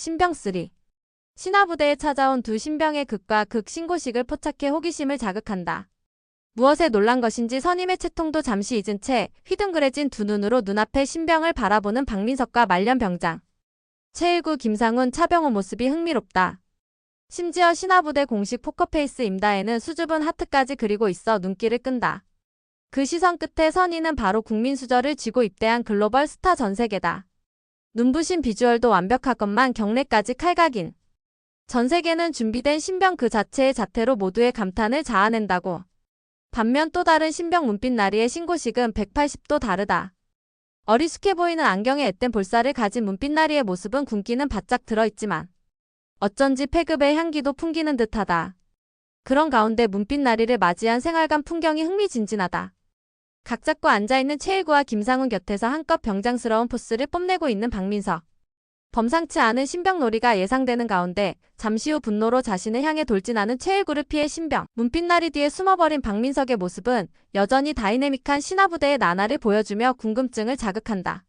신병3 신화부대에 찾아온 두 신병의 극과 극 신고식을 포착해 호기심을 자극한다. 무엇에 놀란 것인지 선임의 채통도 잠시 잊은 채 휘둥그레진 두 눈으로 눈앞의 신병을 바라보는 박민석과 말년 병장. 최일구 김상훈 차병호 모습이 흥미롭다. 심지어 신화부대 공식 포커페이스 임다에는 수줍은 하트까지 그리고 있어 눈길을 끈다. 그 시선 끝에 선희는 바로 국민수저를 쥐고 입대한 글로벌 스타 전세계다. 눈부신 비주얼도 완벽하건만 경례까지 칼각인. 전 세계는 준비된 신병 그 자체의 자태로 모두의 감탄을 자아낸다고. 반면 또 다른 신병 문빛 나리의 신고식은 180도 다르다. 어리숙해 보이는 안경에 앳된 볼살을 가진 문빛 나리의 모습은 군기는 바짝 들어있지만 어쩐지 폐급의 향기도 풍기는 듯하다. 그런 가운데 문빛 나리를 맞이한 생활관 풍경이 흥미진진하다. 각 잡고 앉아있는 최일구와 김상훈 곁에서 한껏 병장스러운 포스를 뽐내고 있는 박민석. 범상치 않은 신병놀이가 예상되는 가운데 잠시 후 분노로 자신을 향해 돌진하는 최일구를 피해 신병. 문빛나리 뒤에 숨어버린 박민석의 모습은 여전히 다이내믹한 신화부대의 나날을 보여주며 궁금증을 자극한다.